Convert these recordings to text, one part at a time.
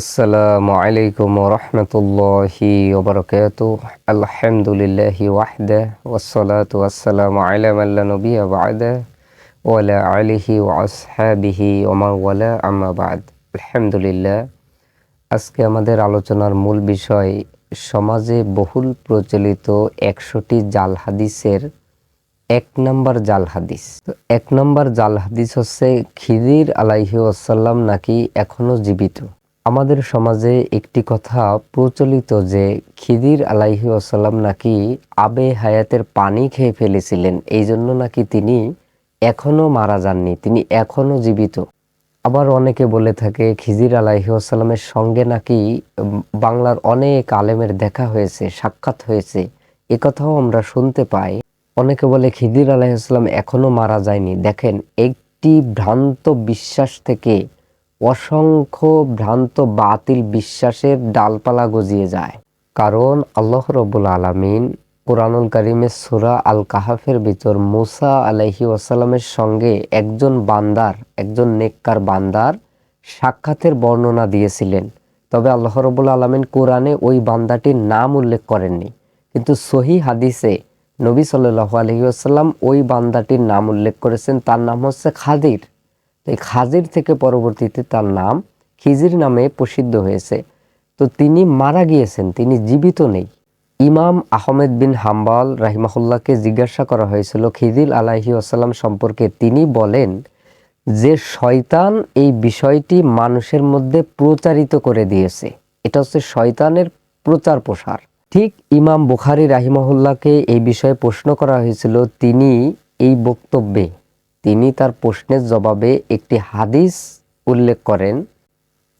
আসসালামু আলাইকুম রহমতুল্লাহি ওবরকাত আলহামদুলিল্লাহি ওয়াহদা ওয়াসসালাতু ওয়াসসালামু আলা মাল্লা নবিয়া বাদা ওয়ালা আলিহি ওয়া আসহাবিহি ওমা ওয়ালা, আম্মা বাদ। আলহামদুলিল্লাহ, আজকে আমাদের আলোচনার মূল বিষয়, সমাজে বহুল প্রচলিত একশোটি জাল হাদিসের এক নম্বর জাল হাদিস এক নম্বর জাল হাদিস হচ্ছে খিদির আলাইহি আসাল্লাম নাকি এখনও জীবিত? আমাদের সমাজে একটি কথা প্রচলিত যে খিদির আলাইহি আসাল্লাম নাকি আবে হায়াতের পানি খেয়ে ফেলেছিলেন। এই জন্য নাকি তিনি এখনও মারা যাননি, তিনি এখনও জীবিত। আবার অনেকে বলে থাকে খিজির আলাইহি আসাল্লামের সঙ্গে নাকি বাংলার অনেক আলেমের দেখা হয়েছে, সাক্ষাৎ হয়েছে। এ কথাও আমরা শুনতে পাই। অনেকে বলে, খিদির আলাইহিসাল্লাম এখনও মারা যায়নি। দেখেন, একটি ভ্রান্ত বিশ্বাস থেকে অসংখ্য ভ্রান্ত বাতিল বিশ্বাসের ডালপালা গজিয়ে যায়। কারণ আল্লাহ রবুল আলমিন কোরআনুল কারিমের সুরা আল কাহাফের ভিতর মুসা আলাইহি ওয়াসাল্লামের সঙ্গে একজন বান্দার, একজন নেককার বান্দার সাক্ষাতের বর্ণনা দিয়েছিলেন। তবে আল্লাহ রবুল আলমিন কোরআনে ওই বান্দাটির নাম উল্লেখ করেননি। কিন্তু সহি হাদিসে নবী সাল্লাহ আলহিউসাল্লাম ওই বান্দাটির নাম উল্লেখ করেছেন। তার নাম হচ্ছে খাদির। তো এই খাজির থেকে পরবর্তীতে তার নাম খিজির নামে প্রসিদ্ধ হয়েছে। তো তিনি মারা গিয়েছেন, তিনি জীবিত নেই। ইমাম আহমেদ বিন হাম্বাল রাহিমাহুল্লাহকে জিজ্ঞাসা করা হয়েছিল খিদির আলাহি আসাল্লাম সম্পর্কে তিনি বলেন যে, শয়তান এই বিষয়টি মানুষের মধ্যে প্রচারিত করে দিয়েছে। এটা হচ্ছে শয়তানের প্রচার প্রসার। ঠিক ইমাম বুখারি রাহিমাহুল্লাহকে এই বিষয়ে প্রশ্ন করা হয়েছিল, তিনি এই বক্তব্যে তিনি তার প্রশ্নের জবাবে একটি হাদিস উল্লেখ করেন।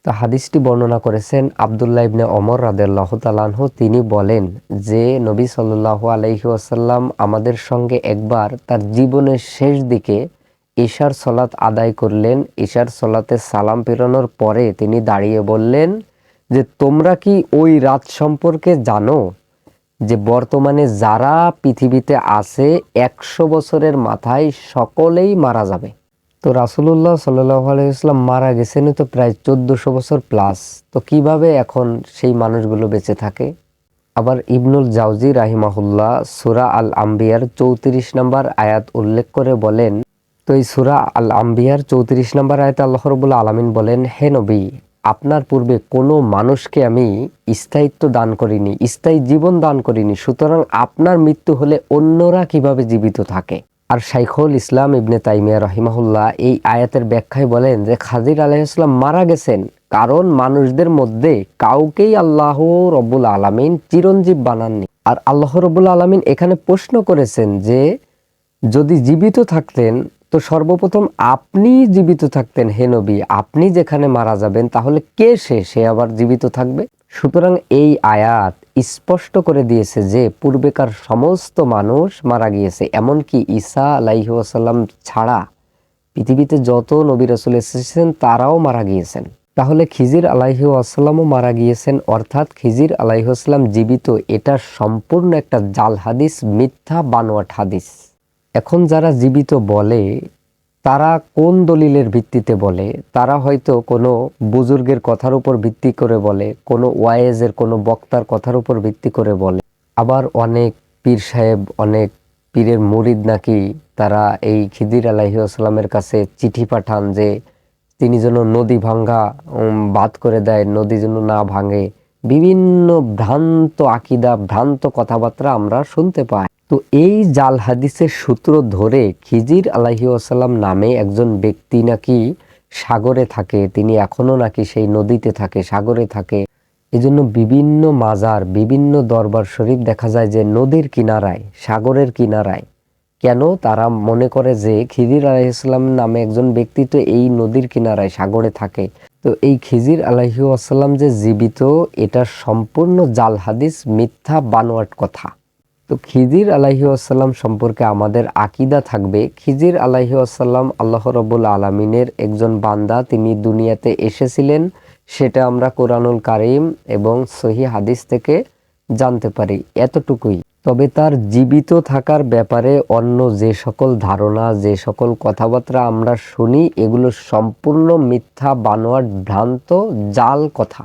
তো হাদিসটি বর্ণনা করেছেন আবদুল্লাহ ইবনে অমর রাদেল্লাহ তালানহু তিনি বলেন যে, নবী সাল্লাহ আলহি আসাল্লাম আমাদের সঙ্গে একবার তার জীবনের শেষ দিকে ঈশার সলাত আদায় করলেন। ঈশার সলাতে সালাম ফেরানোর পরে তিনি দাঁড়িয়ে বললেন যে, তোমরা কি ওই রাত সম্পর্কে জানো? যে বর্তমানে যারা পৃথিবীতে আছে একশো বছরের মাথায় সকলেই মারা যাবে। তো রাসুলুল্লাহ সাল্লাহ আলাইসলাম মারা গেছেন তো প্রায় চোদ্দশো বছর প্লাস। তো কীভাবে এখন সেই মানুষগুলো বেঁচে থাকে? আবার ইবনুল জাউজি রাহিমাহুল্লাহ সুরা আল আম্বিয়ার চৌত্রিশ নম্বর আয়াত উল্লেখ করে বলেন, তো এই সুরা আল আম্বিয়ার চৌত্রিশ নম্বর আয়াত আল্লাহ রবুল্লা আলমিন বলেন, হে নবী আপনার পূর্বে কোনো মানুষকে আমি স্থায়িত্ব দান করিনি, স্থায়ী জীবন দান করিনি, সুতরাং আপনার মৃত্যু হলে অন্যরা কীভাবে জীবিত থাকে? আর শাইখুল ইসলাম ইবনে তাইমিয়া রহিমাহুল্লাহ এই আয়াতের ব্যাখ্যায় বলেন যে, খাজির আলাইহিসলাম মারা গেছেন কারণ মানুষদের মধ্যে কাউকেই আল্লাহ রব্বুল আলমিন চিরঞ্জীব বানাননি। আর আল্লাহ রব্বুল আলমিন এখানে প্রশ্ন করেছেন যে, যদি জীবিত থাকতেন তো সর্বপ্রথম আপনি জীবিত থাকতেন, হে নবী, আপনি যেখানে মারা যাবেন, তাহলে কে সে? সে আবার জীবিত থাকবে? সুতরাং এই আয়াত স্পষ্ট করে দিয়েছে যে পূর্বেকার সমস্ত মানুষ মারা গিয়েছে, এমনকি ঈসা আলাইহাসাল্লাম ছাড়া পৃথিবীতে যত নবী রসুল এসেছেন, তারাও মারা গিয়েছেন। তাহলে খিজির আলাইহি আসাল্লামও মারা গিয়েছেন, অর্থাৎ খিজির আলাইহাস্লাম জীবিত, এটা সম্পূর্ণ একটা জাল হাদিস, মিথ্যা বানোয়াট হাদিস। এখন যারা জীবিত বলে, তারা কোন দলিলের ভিত্তিতে বলে? তারা হয়তো কোনো বুজুর্গের কথার উপর ভিত্তি করে বলে, কোনো ওয়াইজের, কোনো বক্তার কথার উপর ভিত্তি করে বলে। আবার অনেক পীর সাহেব, অনেক পীরের মুরিদ নাকি তারা এই খিদির আলাহি আসসালামের কাছে চিঠি পাঠান যে তিনি যেন নদী ভাঙ্গা বাদ করে দেয়, নদী যেন না ভাঙে। বিভিন্ন ভ্রান্ত আকিদা, ভ্রান্ত কথাবার্তা আমরা শুনতে পাই। তো এই জাল হাদিসের সূত্র ধরে খিজির আলাহি আসাল্লাম নামে একজন ব্যক্তি নাকি সাগরে থাকে, তিনি এখনও নাকি সেই নদীতে থাকে, সাগরে থাকে। এজন্য বিভিন্ন মাজার, বিভিন্ন দরবার শরীফ দেখা যায় যে নদীর কিনারায়, সাগরের কিনারায়। কেন? তারা মনে করে যে খিজির আলাইহিসাল্লাম নামে একজন ব্যক্তি তো এই নদীর কিনারায়, সাগরে থাকে। তো এই খিজির আলাইহি আসাল্লাম যে জীবিত, এটা সম্পূর্ণ জাল হাদিস মিথ্যা বানোয়াট কথা। তো খিজির আলাহি আসাল্লাম সম্পর্কে আমাদের আকিদা থাকবে। খিজির আলাহি আসাল্লাম আল্লাহ রবুল আলমিনের একজন বান্দা, তিনি দুনিয়াতে এসেছিলেন, সেটা আমরা কোরআনুল কারিম এবং সহি হাদিস থেকে জানতে পারি এতটুকুই। তবে তার জীবিত থাকার ব্যাপারে অন্য যে সকল ধারণা, যে সকল কথাবার্তা আমরা শুনি, এগুলো সম্পূর্ণ মিথ্যা, বানোয়াট, ভ্রান্ত, জাল কথা।